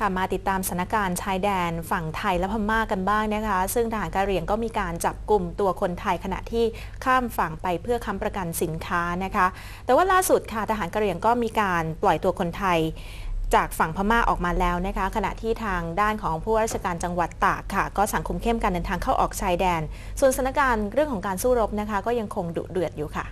ค่ะมาติดตามสถานการณ์ชายแดนฝั่งไทยและพม่ากันบ้างนะคะ ซึ่งทหารกะเหรี่ยงก็มีการจับกลุ่มตัวคนไทยขณะที่ข้ามฝั่งไปเพื่อค้ำประกันสินค้านะคะ แต่ว่าล่าสุดค่ะทหารกะเหรี่ยงก็มีการปล่อยตัวคนไทยจากฝั่งพม่าออกมาแล้วนะคะ ขณะที่ทางด้านของผู้ว่าราชการจังหวัดตากค่ะ ก็สั่งคุมเข้มการเดินทางเข้าออกชายแดน ส่วนสถานการณ์เรื่องของการสู้รบนะคะ ก็ยังคงดุเดือดอยู่ค่ะ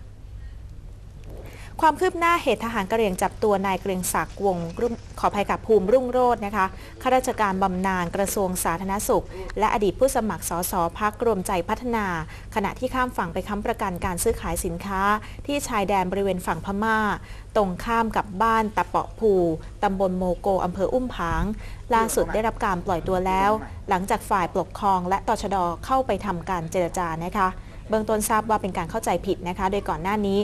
ความคืบหน้าเหตุทหารกระเหรี่ยงจับตัวนายเกรียงศักดิ์วงรุ่งขออภัยกับภูมิรุ่งโรจน์นะคะข้าราชการบำนาญกระทรวงสาธารณสุข และอดีตผู้สมัครสสพักรวมใจพัฒนา ขณะที่ข้ามฝั่งไปค้ำประกันการซื้อขายสินค้า ที่ชายแดนบริเวณฝั่งพม่า ตรงข้ามกับบ้านตะเปาะภูตำบลโมโกอำเภออุ้มผาง ล่าสุดได้รับการปล่อยตัวแล้ว หลังจากฝ่ายปกครองและตชดเข้าไปทำการเจรจานะคะ เบื้องต้นทราบว่าเป็นการเข้าใจผิดนะคะ โดยก่อนหน้านี้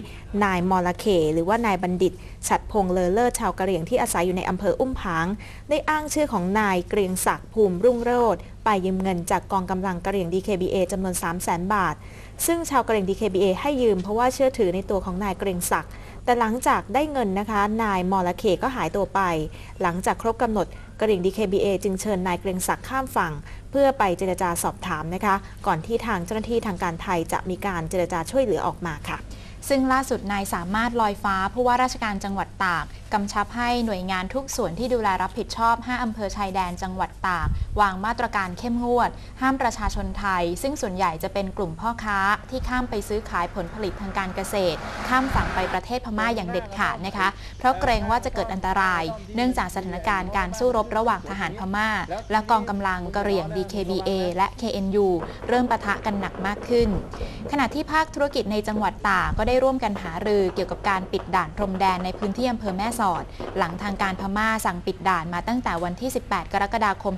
นายมอลเค หรือว่านายบัณฑิต ฉัดพงเลอเลิศชาวกะเหรี่ยงที่อาศัยอยู่ในอำเภออุ้มผาง ได้อ้างชื่อของนายเกรียงศักดิ์ภูมิรุ่งโรธไปยืมเงินจากกองกำลังกะเหรี่ยง DKBA จำนวน 3 0 0 0 0 0 บาท ซึ่งชาวกะเหรี่ยง DKBA ให้ยืมเพราะว่าเชื่อถือในตัวของนายเกรียงศักดิ์ แต่หลังจากได้เงินนะคะ นายมอลเคก็หายตัวไป หลังจากครบกำหนดกระเหรี่ยง DKBA จึงเชิญนายเกรงศักดิ์ข้ามฝั่ง เพื่อไปเจรจาสอบถามนะคะ ก่อนที่ทางเจ้าหน้าที่ทางการไทยจะมีการเจรจาช่วยเหลือออกมาค่ะ ซึ่งล่าสุดนายสามารถลอยฟ้าผู้ว่าราชการจังหวัดตาก กำชับให้หน่วยงานทุกส่วนที่ดูแลรับผิดชอบ 5 อำเภอชายแดนจังหวัดตาก วางมาตรการเข้มงวด ห้ามประชาชนไทย ซึ่งส่วนใหญ่จะเป็นกลุ่มพ่อค้าที่ข้ามไปซื้อขายผลผลิตทางการเกษตร ข้ามฝั่งไปประเทศพม่าอย่างเด็ดขาดนะคะ เพราะเกรงว่าจะเกิดอันตราย เนื่องจากสถานการณ์การสู้รบระหว่างทหารพม่า และกองกำลังกะเหรี่ยง DKBA และ KNU เริ่มปะทะกันหนักมากขึ้น ขณะที่ภาคธุรกิจในจังหวัดตากก็ได้ร่วมกันหารือเกี่ยวกับการปิดด่านพรมแดนในพื้นที่อำเภอแม่สอด หลังทางการพม่าสั่งปิดด่านมาตั้งแต่วันที่ 18 กรกฎาคม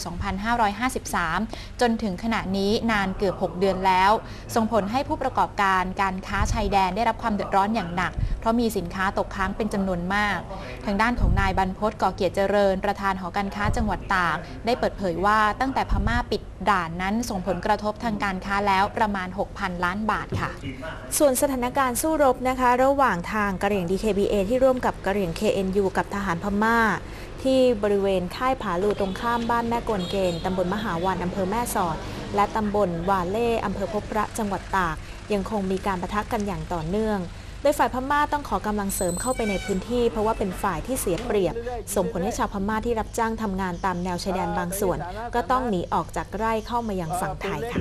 2553 จนถึงขณะนี้นานเกือบ 6 เดือนแล้ว ส่งผลให้ผู้ประกอบการการค้าชายแดนได้รับความเดือดร้อนอย่างหนัก เพราะมีสินค้าตกค้างเป็นจำนวนมาก ทางด้านของนายบรรพตก่อเกียรติเจริญ ประธานหอการค้าจังหวัดตากได้เปิดเผยว่าตั้งแต่พม่าปิดด่านนั้นส่งผลกระทบทางการค้าแล้วประมาณ 6,000 ล้านบาทค่ะ ส่วนสถานการณ์สู้รบนะคะ ระหว่างทางกระเหรี่ยง DKBA ที่ร่วมกับกระเหรี่ยง KNU กับทหารพม่า ที่บริเวณค่ายผาลูตรงข้ามบ้านแม่กวนเกณฑ์ตำบลมหาวันอำเภอแม่สอด และตำบลวาเล่อำเภอพบพระจังหวัดตาก ยังคงมีการประทะกันอย่างต่อเนื่อง โดยฝ่ายพม่าต้องขอกำลังเสริมเข้าไปในพื้นที่ เพราะว่าเป็นฝ่ายที่เสียเปรียบ ส่งผลให้ชาวพม่าที่รับจ้างทำงานตามแนวชายแดนบางส่วน ก็ต้องหนีออกจากไร่เข้ามายังฝั่งไทยค่ะ